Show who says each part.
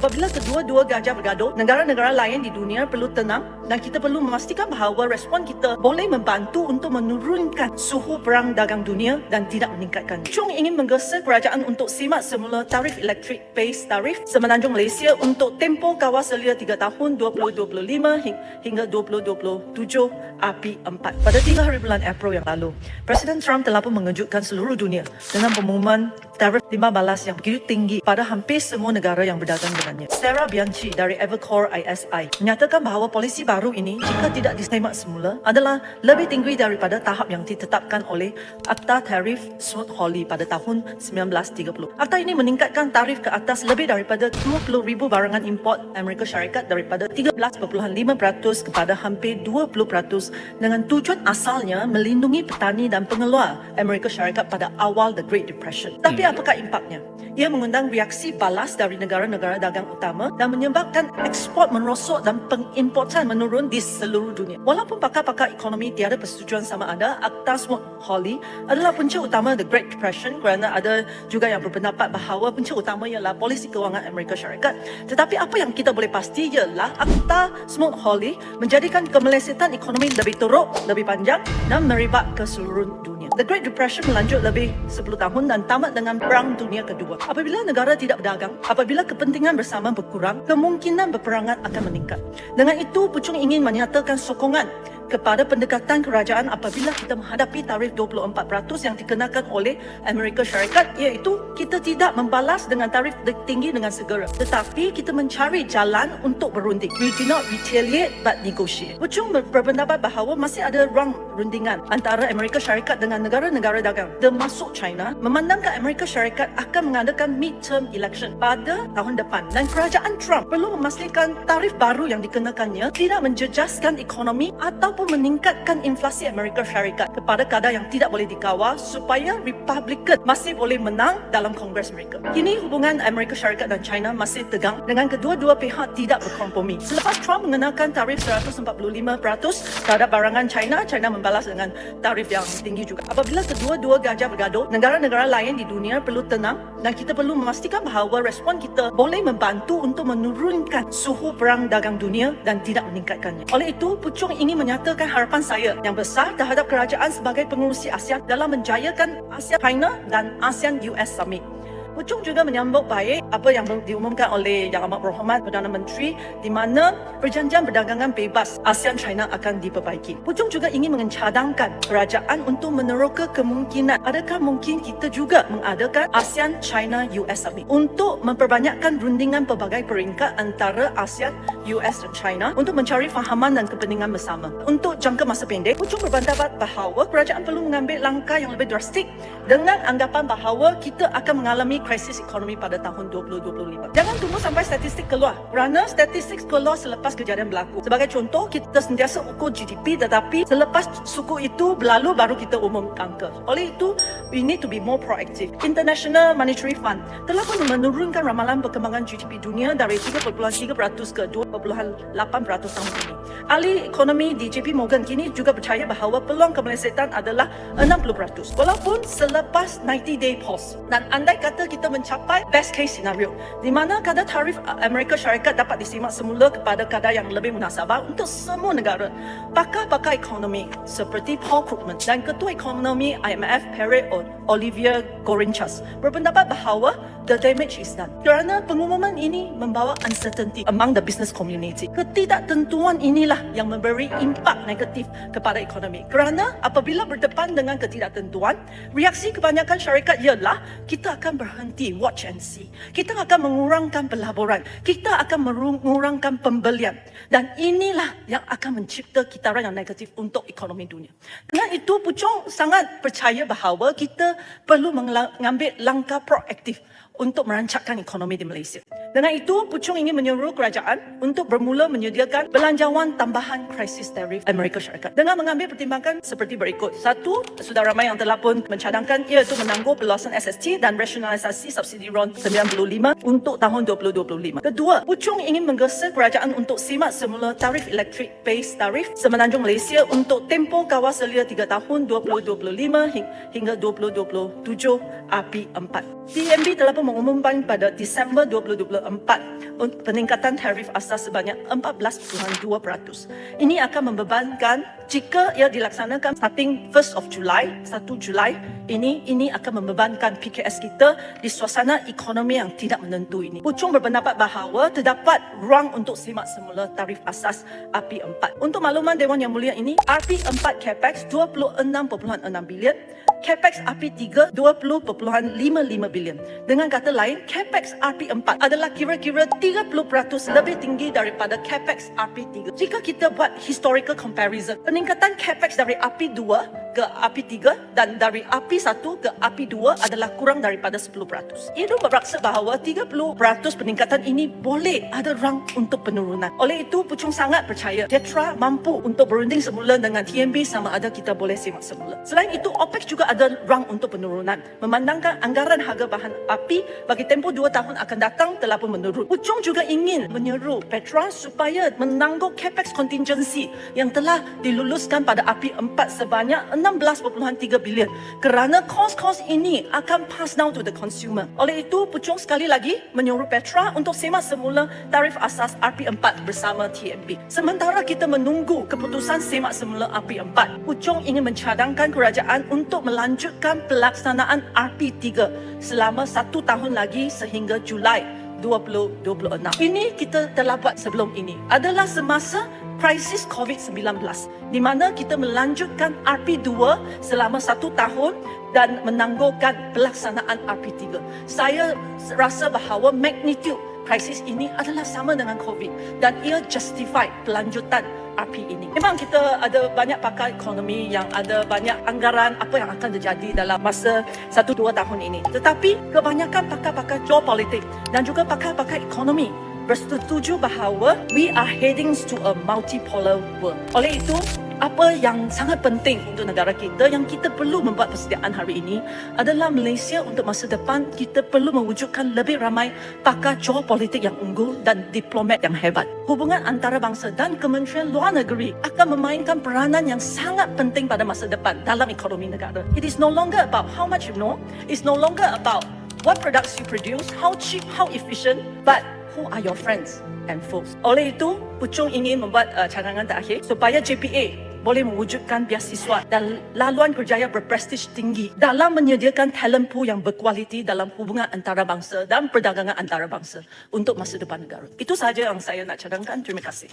Speaker 1: Apabila kedua-dua gajah bergaduh, negara-negara lain di dunia perlu tenang dan kita perlu memastikan bahawa respon kita boleh membantu untuk menurunkan suhu perang dagang dunia dan tidak meningkatkan. Chung ingin menggesa kerajaan untuk simak semula tarif elektrik base tarif semenanjung Malaysia untuk tempoh kawal selia 3 tahun 2025 hing- hingga 2027 RP4. Pada 3 hari bulan April yang lalu, Presiden Trump telah pun mengejutkan seluruh dunia dengan pengumuman tarif lima balas yang begitu tinggi pada hampir semua negara yang berdagang dengannya. Sarah Bianchi dari Evercore ISI menyatakan bahawa polisi baru ini jika tidak disemak semula adalah lebih tinggi daripada tahap yang ditetapkan oleh Akta Tarif Smoot-Hawley pada tahun 1930. Akta ini meningkatkan tarif ke atas lebih daripada 20,000 barangan import Amerika Syarikat daripada 13.5% kepada hampir 20% dengan tujuan asalnya melindungi petani dan pengeluar Amerika Syarikat pada awal The Great Depression. Tapi apakah impaknya? Ia mengundang reaksi balas dari negara-negara dagang utama dan menyebabkan ekspor merosot dan pengimportan menurun di seluruh dunia. Walaupun pakar-pakar ekonomi tiada persetujuan sama ada, Akta Smoot-Hawley adalah punca utama The Great Depression kerana ada juga yang berpendapat bahawa punca utama ialah polisi kewangan Amerika Syarikat. Tetapi apa yang kita boleh pasti ialah Akta Smoot-Hawley menjadikan kemelesetan ekonomi lebih teruk, lebih panjang dan merebak ke seluruh dunia. The Great Depression berlanjut lebih 10 tahun dan tamat dengan Perang Dunia Kedua. Apabila negara tidak berdagang, apabila kepentingan bersama berkurang, kemungkinan berperangan akan meningkat. Dengan itu, Puchung ingin menyatakan sokongan kepada pendekatan kerajaan apabila kita menghadapi tarif 24% yang dikenakan oleh Amerika Syarikat iaitu kita tidak membalas dengan tarif tinggi dengan segera. Tetapi kita mencari jalan untuk berunding. We do not retaliate but negotiate. Puchung ber- berpendapat bahawa masih ada ruang rundingan antara Amerika Syarikat dengan negara-negara dagang. Termasuk China memandangkan Amerika Syarikat akan mengadakan midterm election pada tahun depan. Dan kerajaan Trump perlu memastikan tarif baru yang dikenakannya tidak menjejaskan ekonomi ataupun meningkatkan inflasi Amerika Syarikat kepada kadar yang tidak boleh dikawal supaya Republican masih boleh menang dalam Kongres mereka. Kini hubungan Amerika Syarikat dan China masih tegang dengan kedua-dua pihak tidak berkompromi. Selepas Trump mengenakan tarif 145% terhadap barangan China, China membalas dengan tarif yang tinggi juga. Apabila kedua-dua gajah bergaduh, negara-negara lain di dunia perlu tenang dan kita perlu memastikan bahawa respon kita boleh membantu untuk menurunkan suhu perang dagang dunia dan tidak meningkatkannya. Oleh itu, Puchung ingin menyatakan harapan saya yang besar terhadap kerajaan sebagai pengurusi ASEAN dalam menjayakan ASEAN China dan ASEAN US Summit. Puchung juga menyambut baik apa yang diumumkan oleh Yang Amat Berhormat Perdana Menteri di mana perjanjian perdagangan bebas ASEAN China akan diperbaiki. Puchung juga ingin mencadangkan kerajaan untuk meneroka kemungkinan adakah mungkin kita juga mengadakan ASEAN China US Summit untuk memperbanyakkan rundingan pelbagai peringkat antara ASEAN, US dan China untuk mencari fahaman dan kepentingan bersama. Untuk jangka masa pendek, Puchung berpendapat bahawa kerajaan perlu mengambil langkah yang lebih drastik dengan anggapan bahawa kita akan mengalami krisis ekonomi pada tahun 2025. Jangan tunggu sampai statistik keluar. Kerana statistik keluar selepas kejadian berlaku. Sebagai contoh, kita sentiasa ukur GDP tetapi selepas suku itu berlalu baru kita umum angka. Oleh itu, we need to be more proactive. International Monetary Fund telah pun menurunkan ramalan perkembangan GDP dunia dari 3.3% ke 2.8% tahun ini. Ahli ekonomi di JP Morgan kini juga percaya bahawa peluang kemelesetan adalah 60%. Walaupun selepas 90 day pause. Dan andai kata kita mencapai best case scenario di mana kadar tarif Amerika Syarikat dapat disimak semula kepada kadar yang lebih munasabah untuk semua negara. Pakar-pakar ekonomi seperti Paul Krugman dan Ketua Ekonomi IMF Perry Olivia Gorinchas berpendapat bahawa the damage is done. Kerana pengumuman ini membawa uncertainty among the business community. Ketidaktentuan inilah yang memberi impak negatif kepada ekonomi. Kerana apabila berdepan dengan ketidaktentuan, reaksi kebanyakan syarikat ialah kita akan berhenti watch and see. Kita akan mengurangkan pelaburan. Kita akan mengurangkan pembelian. Dan inilah yang akan mencipta kitaran yang negatif untuk ekonomi dunia. Itu, Puchong sangat percaya bahawa kita perlu mengambil langkah proaktif untuk merancangkan ekonomi di Malaysia. Dengan itu, Puchong ingin menyuruh kerajaan untuk bermula menyediakan belanjawan tambahan krisis tarif Amerika Syarikat dengan mengambil pertimbangan seperti berikut. Satu, sudah ramai yang telah pun mencadangkan iaitu menangguh perluasan SST dan rasionalisasi subsidi RON 95 untuk tahun 2025. Kedua, Puchong ingin menggesa kerajaan untuk simak semula tarif elektrik base tarif semenanjung Malaysia untuk tempoh kawal selia 3 tahun 2025 hing- hingga 2027 RP4. TMB telah pun mengumumkan pada Disember 2024 untuk peningkatan tarif asas sebanyak 14.2%. Ini akan membebankan jika ia dilaksanakan starting 1st of July, 1 Julai ini ini akan membebankan PKS kita di suasana ekonomi yang tidak menentu ini. Pucung berpendapat bahawa terdapat ruang untuk semak semula tarif asas RP4. Untuk makluman Dewan Yang Mulia ini, RP4 capex 26.6 bilion, capex RP3 20.55 bilion. Dengan kata lain, capex RP4 adalah kira-kira 30% lebih tinggi daripada capex RP3. Jika kita buat historical comparison, peningkatan capex dari RP2 ke RP3 dan dari RP1 ke RP2 adalah kurang daripada 10%. Itu bermakna bahawa 30% peningkatan ini boleh ada ruang untuk penurunan. Oleh itu, Pucung sangat percaya Tetra mampu untuk berunding semula dengan TNB sama ada kita boleh simak semula. Selain itu, OPEX juga ada ruang untuk penurunan. Memandangkan anggaran harga bahan api bagi tempoh 2 tahun akan datang telah pun menurun. Pucung juga ingin menyeru Petra supaya menangguh capex contingency yang telah diluluskan pada RP4 sebanyak 16.3 bilion kerana kos-kos ini akan pass down to the consumer. Oleh itu, Pucung sekali lagi menyuruh Petra untuk semak semula tarif asas RP4 bersama TNB. Sementara kita menunggu keputusan semak semula RP4, Pucung ingin mencadangkan kerajaan untuk melanjutkan pelaksanaan RP3 selama satu tahun lagi sehingga Julai 2026. Ini kita telah buat sebelum ini adalah semasa krisis COVID-19 di mana kita melanjutkan RP2 selama satu tahun dan menangguhkan pelaksanaan RP3. Saya rasa bahawa magnitude krisis ini adalah sama dengan COVID dan ia justify pelanjutan RP ini. Memang kita ada banyak pakar ekonomi yang ada banyak anggaran apa yang akan terjadi dalam masa 1-2 tahun ini. Tetapi kebanyakan pakar-pakar geopolitik dan juga pakar-pakar ekonomi bersetuju bahawa we are heading to a multipolar world. Oleh itu, apa yang sangat penting untuk negara kita yang kita perlu membuat persediaan hari ini adalah Malaysia untuk masa depan kita perlu mewujudkan lebih ramai pakar geopolitik yang unggul dan diplomat yang hebat. Hubungan antarabangsa dan Kementerian Luar Negeri akan memainkan peranan yang sangat penting pada masa depan dalam ekonomi negara. It is no longer about how much you know, it's no longer about what products you produce, how cheap, how efficient, but who are your friends and foes. Oleh itu, Pucung ingin membuat uh, cadangan terakhir supaya JPA boleh mewujudkan biasiswa dan laluan kerjaya berprestij tinggi dalam menyediakan talent pool yang berkualiti dalam hubungan antarabangsa dan perdagangan antarabangsa untuk masa depan negara. Itu sahaja yang saya nak cadangkan. Terima kasih.